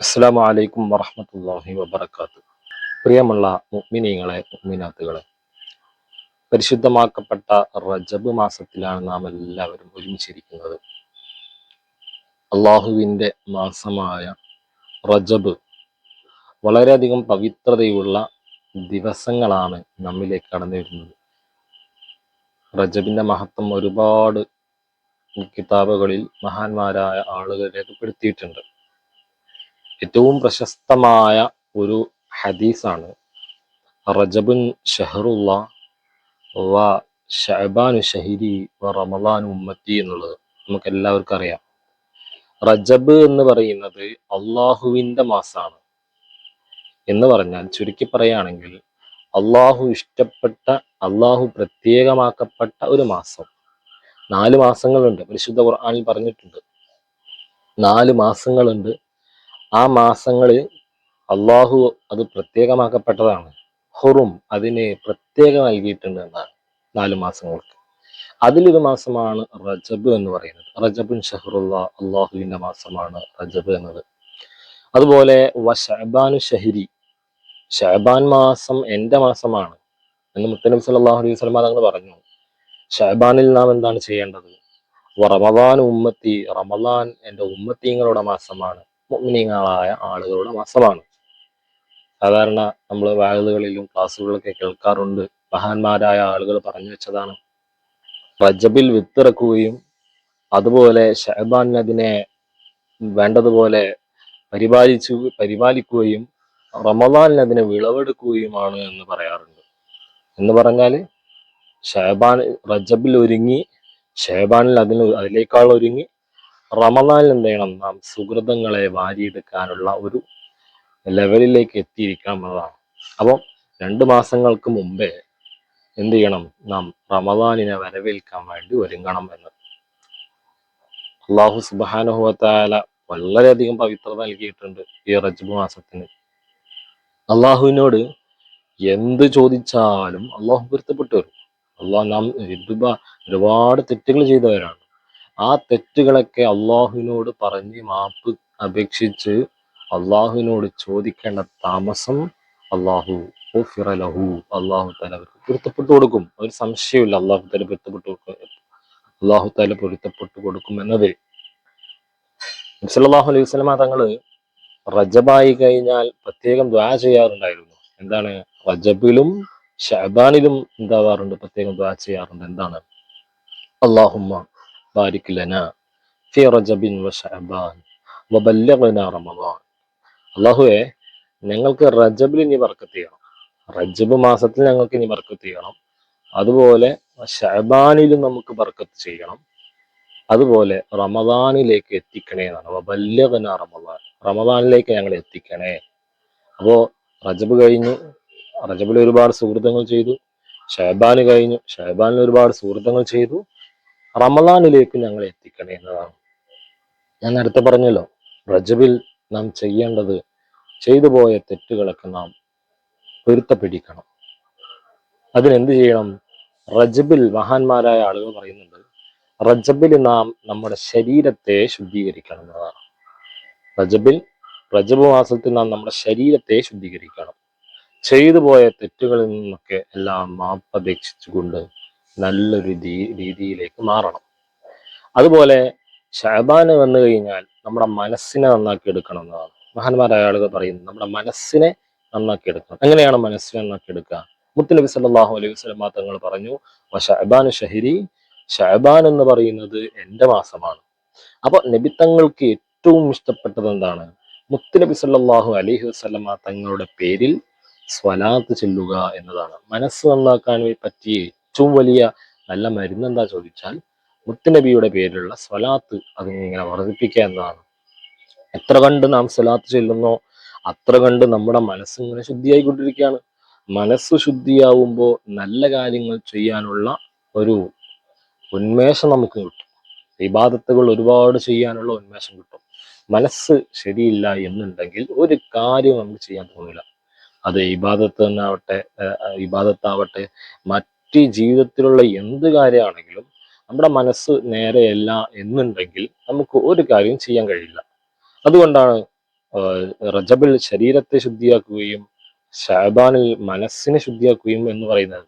അസ്സാം വലൈക്കും വറഹമത്തല്ലാഹി വബർക്കാത്തു പ്രിയമുള്ള മുഗ്മിനീങ്ങളെ മുഗ്മിനാത്തുകളെ പരിശുദ്ധമാക്കപ്പെട്ട റജബ് മാസത്തിലാണ് നാം എല്ലാവരും ഒരുമിച്ചിരിക്കുന്നത്. അള്ളാഹുവിന്റെ മാസമായ റജബ് വളരെയധികം പവിത്രതയുള്ള ദിവസങ്ങളാണ് നമ്മിലേക്ക് കടന്നു വരുന്നത് റജബിന്റെ മഹത്വം ഒരുപാട് കിതാബുകളിൽ മഹാന്മാരായ ആളുകൾ രേഖപ്പെടുത്തിയിട്ടുണ്ട്. ഏറ്റവും പ്രശസ്തമായ ഒരു ഹദീസാണ്. റജബുൻ ഷഹറുള്ള വ ഷഹബാനു ഷഹിരി വ റമദാൻ ഉമ്മത്തി എന്നുള്ളത് നമുക്ക് എല്ലാവർക്കും അറിയാം. റജബ് എന്ന് പറയുന്നത് അള്ളാഹുവിന്റെ മാസമാണ് എന്ന് പറഞ്ഞാൽ ചുരുക്കി പറയുകയാണെങ്കിൽ അള്ളാഹു ഇഷ്ടപ്പെട്ട അള്ളാഹു പ്രത്യേകമാക്കപ്പെട്ട ഒരു മാസം. നാല് മാസങ്ങളുണ്ട്. പരിശുദ്ധ ഖുർആനിൽ പറഞ്ഞിട്ടുണ്ട്. നാല് മാസങ്ങളുണ്ട്. ആ മാസങ്ങളിൽ അള്ളാഹു അത് പ്രത്യേകമാക്കപ്പെട്ടതാണ്. ഹുറും അതിനെ പ്രത്യേകം നൽകിയിട്ടുണ്ട് എന്നാണ് നാല് മാസങ്ങൾക്ക്. അതിലൊരു മാസമാണ് റജബ് എന്ന് പറയുന്നത്. റജബുൻ ഷഹറുള്ള അള്ളാഹുവിന്റെ മാസമാണ് റജബ് എന്നത്. അതുപോലെ വ ഷഹരി. ഷഹബാൻ മാസം എന്റെ മാസമാണ് എന്ന് മുത്തനബി സല്ലല്ലാഹു അലൈഹി വസല്ലം തങ്ങൾ പറഞ്ഞു. ഷഹബാനിൽ നാം എന്താണ് ചെയ്യേണ്ടത്? റമദാൻ ഉമ്മത്തി. റമദാൻ എന്റെ ഉമ്മത്തിങ്ങളുടെ മാസമാണ്. മുഅ്മിനീങ്ങളായ ആളുകളുടെ മാസമാണ് സാധാരണ നമ്മൾ വാഴുകളിലും ക്ലാസ്സുകളിലൊക്കെ കേൾക്കാറുണ്ട്. മഹാന്മാരായ ആളുകൾ പറഞ്ഞു വെച്ചതാണ്. റജബിൽ വിത്തിറക്കുകയും അതുപോലെ ഷഹബാൻ അതിനെ വേണ്ടതുപോലെ പരിപാലിച്ചു പരിപാലിക്കുകയും റമദാനിൽ അതിനെ വിളവെടുക്കുകയുമാണ് എന്ന് പറയാറുണ്ട്. എന്ന് പറഞ്ഞാൽ ഷഹബാൻ റജബിൽ ഒരുങ്ങി ഷഹബാനിൽ അതിന് അതിനേക്കാൾ ഒരുങ്ങി റമദാനിൽ എന്ത് ചെയ്യണം? നാം സുഹൃതങ്ങളെ വാരിയെടുക്കാനുള്ള ഒരു ലെവലിലേക്ക് എത്തിയിരിക്കണം എന്നതാണ്. അപ്പം രണ്ട് മാസങ്ങൾക്ക് മുമ്പേ എന്ത് ചെയ്യണം? നാം റമദാനിനെ വരവേൽക്കാൻ വേണ്ടി ഒരുങ്ങണം എന്ന്. അള്ളാഹു സുബാനുഹുവത്തായ വളരെയധികം പവിത്രത നൽകിയിട്ടുണ്ട് ഈ റജബ് മാസത്തിന്. അള്ളാഹുവിനോട് എന്ത് ചോദിച്ചാലും അള്ളാഹു പൊരുത്തപ്പെട്ടു വരും. അള്ളാഹ് നാം ഒരുപാ- ഒരുപാട് തെറ്റുകൾ ചെയ്തവരാണ്. ആ തെറ്റുകളൊക്കെ അള്ളാഹുവിനോട് പറഞ്ഞ് മാപ്പ് അപേക്ഷിച്ച് അള്ളാഹുവിനോട് ചോദിക്കേണ്ട താമസം അള്ളാഹു ലഹു. അള്ളാഹു താല അവർക്ക് പൊരുത്തപ്പെട്ടു കൊടുക്കും. ഒരു സംശയമില്ല അള്ളാഹു താല പൊരുത്തപ്പെട്ടു കൊടുക്കും. അള്ളാഹു താല പൊരുത്തപ്പെട്ടു കൊടുക്കും എന്നത്. സല്ലല്ലാഹു അലൈഹി വസല്ലമ തങ്ങൾ റജബായി കഴിഞ്ഞാൽ പ്രത്യേകം ദ്വാ ചെയ്യാറുണ്ടായിരുന്നു. എന്താണ്? റജബിലും ഷഹബാനിലും എന്താവാറുണ്ട്? പ്രത്യേകം ദ്വാ ചെയ്യാറുണ്ട്. എന്താണ്? അള്ളാഹുമ്മ ബാരിക് لنا في رجب വ وبلغنا رمضان. അള്ളാഹുവെ ഞങ്ങൾക്ക് റജബിൽ ഇനി ബർക്കത്ത് ചെയ്യണം. റജബ് മാസത്തിൽ ഞങ്ങൾക്ക് ഇനി ബർക്കത്ത് ചെയ്യണം. അതുപോലെ ഷഹബാനിലും നമുക്ക് ബർക്കത്ത് ചെയ്യണം. അതുപോലെ റമദാനിലേക്ക് എത്തിക്കണേ എന്നാണ്. വബല്ലഗ്ന റമദാൻ. റമദാനിലേക്ക് ഞങ്ങൾ എത്തിക്കണേ. അപ്പോ റജബ് കഴിഞ്ഞു. റജബിൽ ഒരുപാട് സുഹൃത്തുക്കൾ ചെയ്തു. ഷഹബാന് കഴിഞ്ഞു. ഷഹബാനിൽ ഒരുപാട് സുഹൃത്തുക്കൾ ചെയ്തു. റമദാനിലേക്ക് ഞങ്ങൾ എത്തിക്കണേ എന്നതാണ്. ഞാൻ നേരത്തെ പറഞ്ഞല്ലോ റജബിൽ നാം ചെയ്യേണ്ടത് ചെയ്തു പോയ തെറ്റുകളൊക്കെ നാം പൊരുത്തപ്പിടിക്കണം. അതിനെന്ത് ചെയ്യണം? റജബിൽ മഹാന്മാരായ ആളുകൾ പറയുന്നുണ്ട് റജബിൽ നാം നമ്മുടെ ശരീരത്തെ ശുദ്ധീകരിക്കണം എന്നതാണ്. റജബിൽ റജബ് മാസത്തിൽ നാം നമ്മുടെ ശരീരത്തെ ശുദ്ധീകരിക്കണം. ചെയ്തു പോയ തെറ്റുകളിൽ നിന്നൊക്കെ എല്ലാം മാപ്പപേക്ഷിച്ചുകൊണ്ട് നല്ലൊരു രീതിയിലേക്ക് മാറണം. അതുപോലെ ഷഹബാന് വന്നു കഴിഞ്ഞാൽ നമ്മുടെ മനസ്സിനെ നന്നാക്കി എടുക്കണം എന്നതാണ്. മഹാന്മാരായ ആളുകൾ പറയുന്നത് നമ്മുടെ മനസ്സിനെ നന്നാക്കി എടുക്കണം. എങ്ങനെയാണ് മനസ്സിനെ നന്നാക്കി എടുക്കുക? മുത്തുനബി സല്ലാഹു അലൈഹി വസ്ലം തങ്ങൾ പറഞ്ഞു ഷഹബാൻ ഷഹരി ഷഹബാൻ എന്ന് പറയുന്നത് എന്റെ മാസമാണ്. അപ്പൊ നബിത്തങ്ങൾക്ക് ഏറ്റവും ഇഷ്ടപ്പെട്ടത് എന്താണ്? മുത്തുനബി സല്ലാഹു അലൈഹി വസല്ലമ തങ്ങളുടെ പേരിൽ സ്വലാത്ത് ചെല്ലുക എന്നതാണ്. മനസ്സ് നന്നാക്കാൻ പറ്റിയ ഏറ്റവും വലിയ നല്ല മരുന്ന് എന്താ ചോദിച്ചാൽ മുത്തുനബിയുടെ പേരിലുള്ള സ്വലാത്ത് അതിങ്ങനെ വർദ്ധിപ്പിക്കുക എന്നതാണ്. എത്ര കണ്ട് നാം സ്വലാത്ത് ചെല്ലുന്നോ അത്ര കണ്ട് നമ്മുടെ മനസ്സ് ഇങ്ങനെ ശുദ്ധിയായിക്കൊണ്ടിരിക്കുകയാണ്. മനസ്സ് ശുദ്ധിയാവുമ്പോൾ നല്ല കാര്യങ്ങൾ ചെയ്യാനുള്ള ഒരു ഉന്മേഷം നമുക്ക് കിട്ടും. വിവാദത്തുകൾ ഒരുപാട് ചെയ്യാനുള്ള ഉന്മേഷം കിട്ടും. മനസ്സ് ശരിയില്ല എന്നുണ്ടെങ്കിൽ ഒരു കാര്യം നമുക്ക് ചെയ്യാൻ തോന്നില്ല. അത് ഇബാദത്ത് തന്നെ ആവട്ടെ ഇബാദത്താവട്ടെ മറ്റ് ജീവിതത്തിലുള്ള എന്ത് കാര്യമാണെങ്കിലും നമ്മുടെ മനസ്സ് നേരെയല്ല എന്നുണ്ടെങ്കിൽ നമുക്ക് ഒരു കാര്യം ചെയ്യാൻ കഴിയില്ല. അതുകൊണ്ടാണ് റജബിൽ ശരീരത്തെ ശുദ്ധിയാക്കുകയും ഷാബാനിൽ മനസ്സിനെ ശുദ്ധിയാക്കുകയും എന്ന് പറയുന്നത്.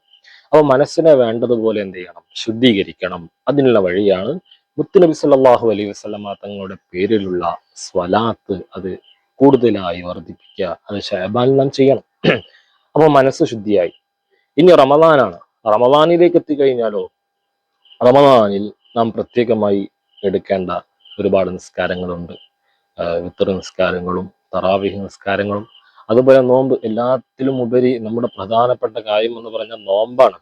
അപ്പോൾ മനസ്സിനെ വേണ്ടതുപോലെ എന്ത് ചെയ്യണം? ശുദ്ധീകരിക്കണം. അതിനുള്ള വഴിയാണ് മുത്തുനബി സല്ലാഹു അലൈഹി വസല്ലമ തങ്ങളുടെ പേരിലുള്ള സ്വലാത്ത് അത് കൂടുതലായി വർദ്ധിപ്പിക്കുക. അത് ശാബാനിൽ നാം ചെയ്യണം. അപ്പോൾ മനസ്സ് ശുദ്ധിയായി. ഇനി റമദാനാണ്. റമദാനിലേക്ക് എത്തിക്കഴിഞ്ഞാലോ റമദാനിൽ നാം പ്രത്യേകമായി എടുക്കേണ്ട ഒരുപാട് നിസ്കാരങ്ങളുണ്ട്. വിത്തർ നിസ്കാരങ്ങളും തറാവിഹ് നിസ്കാരങ്ങളും അതുപോലെ നോമ്പ് എല്ലാത്തിലും ഉപരി നമ്മുടെ പ്രധാനപ്പെട്ട കാര്യം എന്ന് പറഞ്ഞാൽ നോമ്പാണ്.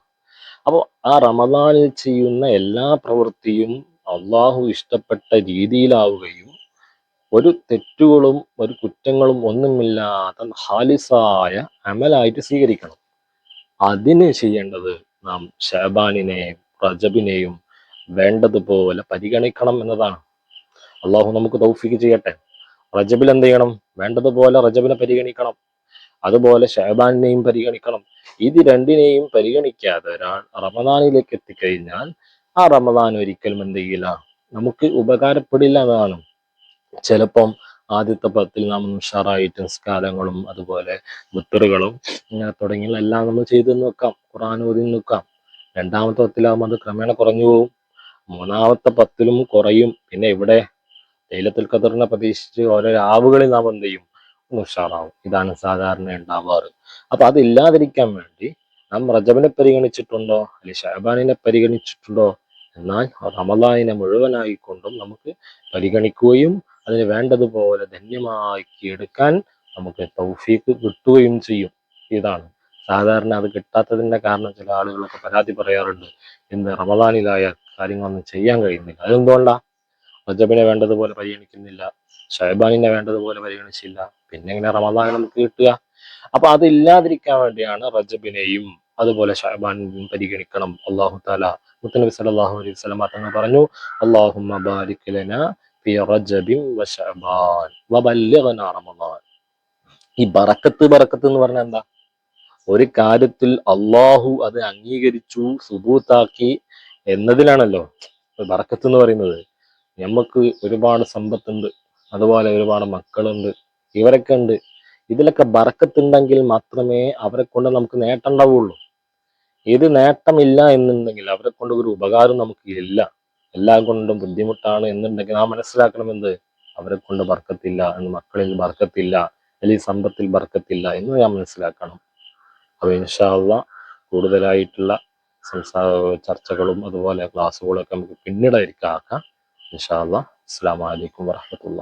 അപ്പോൾ ആ റമദാനിൽ ചെയ്യുന്ന എല്ലാ പ്രവൃത്തിയും അള്ളാഹു ഇഷ്ടപ്പെട്ട രീതിയിലാവുകയും ഒരു തെറ്റുകളും ഒരു കുറ്റങ്ങളും ഒന്നുമില്ലാത്ത ഹാലിസായ അമലായിട്ട് സ്വീകരിക്കണം. അതിന് ചെയ്യേണ്ടത് നാം ഷാബാനിനെയും റജബിനെയും വേണ്ടതുപോലെ പരിഗണിക്കണം എന്നതാണ്. അള്ളാഹു നമുക്ക് തൗഫിക്ക് ചെയ്യട്ടെ. റജബിൽ എന്ത് ചെയ്യണം? വേണ്ടതുപോലെ റജബിനെ പരിഗണിക്കണം. അതുപോലെ ഷഹബാനിനെയും പരിഗണിക്കണം. ഇത് രണ്ടിനെയും പരിഗണിക്കാതെ ഒരാൾ റമദാനിലേക്ക് എത്തിക്കഴിഞ്ഞാൽ ആ റമദാൻ ഒരിക്കലും എന്ത് ചെയ്യില്ല? നമുക്ക് ഉപകാരപ്പെടില്ല എന്നതാണ് ചിലപ്പം ആദ്യത്തെ പത്തിൽ നാം ഉഷാറായിട്ട് നിസ്കാരങ്ങളും അതുപോലെ മുത്തറുകളും ഇങ്ങനെ തുടങ്ങിയുള്ള എല്ലാം നമ്മൾ ചെയ്തു നോക്കാം ഖുറാൻ ഓതി നോക്കാം. രണ്ടാമത്തെ പത്തിലാകുമ്പോൾ അത് ക്രമേണ കുറഞ്ഞു പോകും മൂന്നാമത്തെ പത്തിലും കുറയും. പിന്നെ ഇവിടെ ലൈലത്തുൽ ഖദറിനെ പ്രതീക്ഷിച്ച് ഓരോ രാവുകളിൽ നാം എന്ത് ചെയ്യും? ഉഷാറാവും. ഇതാണ് സാധാരണ ഉണ്ടാവാറ്. അപ്പൊ അതില്ലാതിരിക്കാൻ വേണ്ടി നാം റജബിനെ പരിഗണിച്ചിട്ടുണ്ടോ? അല്ലെങ്കിൽ ഷഹബാനിനെ പരിഗണിച്ചിട്ടുണ്ടോ? എന്നാൽ റമദാനിനെ മുഴുവനായിക്കൊണ്ടും നമുക്ക് പരിഗണിക്കുകയും അതിന് വേണ്ടതുപോലെ ധന്യമാക്കി എടുക്കാൻ നമുക്ക് തൗഫീക്ക് കിട്ടുകയും ചെയ്യും. ഇതാണ്. സാധാരണ അത് കിട്ടാത്തതിന്റെ കാരണം ചില ആളുകളൊക്കെ പരാതി പറയാറുണ്ട്. ഇന്ന് റമദാനിലായ കാര്യങ്ങളൊന്നും ചെയ്യാൻ കഴിയുന്നില്ല. അതെന്തുകൊണ്ടാ? റജബിനെ വേണ്ടതുപോലെ പരിഗണിക്കുന്നില്ല. ഷഹബാനിനെ വേണ്ടതുപോലെ പരിഗണിച്ചില്ല. പിന്നെ എങ്ങനെ റമദാൻ നമുക്ക് കിട്ടുക? അപ്പൊ അതില്ലാതിരിക്കാൻ വേണ്ടിയാണ് റജബിനെയും അതുപോലെ ഷഹബാനിനെയും പരിഗണിക്കണം. അള്ളാഹു താല മുത്തനബി സല്ലല്ലാഹു അലൈഹി തങ്ങൾ പറഞ്ഞു ലനാ ഫി റജബിൻ വ ശഅബാൻ വബല്ലിഗ്നാ റമദാൻ ഈ ബറക്കത്ത് ബറക്കത്ത് എന്ന് പറഞ്ഞാൽ എന്താ? ഒരു കാര്യത്തിൽ അള്ളാഹു അത് അംഗീകരിച്ചു സുബൂത്താക്കി എന്നതിലാണല്ലോ ബറക്കത്ത് എന്ന് പറയുന്നത്. നമുക്ക് ഒരുപാട് സമ്പത്തുണ്ട് അതുപോലെ ഒരുപാട് മക്കളുണ്ട് ഇവരൊക്കെ ഉണ്ട്. ഇതിലൊക്കെ ബറക്കത്തുണ്ടെങ്കിൽ മാത്രമേ അവരെ കൊണ്ട് നമുക്ക് നേട്ടം ഉണ്ടാവുള്ളൂ. ഇത് നേട്ടമില്ല എന്നുണ്ടെങ്കിൽ അവരെ കൊണ്ട് ഒരു ഉപകാരം നമുക്ക് ഇല്ല. എല്ലാം കൊണ്ടും ബുദ്ധിമുട്ടാണ് എന്നുണ്ടെങ്കിൽ നാം മനസ്സിലാക്കണം എന്ത് അവരെ കൊണ്ട് ബർക്കത്തില്ല എന്ന് മക്കളിൽ ബർക്കത്തില്ല അല്ലെങ്കിൽ സമ്പത്തിൽ ബർക്കത്തില്ല എന്ന് ഞാൻ മനസ്സിലാക്കണം. അപ്പൊ ഇൻഷാല്ല കൂടുതലായിട്ടുള്ള സംസാ ചർച്ചകളും അതുപോലെ ക്ലാസ്സുകളൊക്കെ നമുക്ക് പിന്നീടായിരിക്കും ആക്കാം. ഇൻഷാല്ല അസ്സാം വലൈക്കും വറഹമത്തുള്ള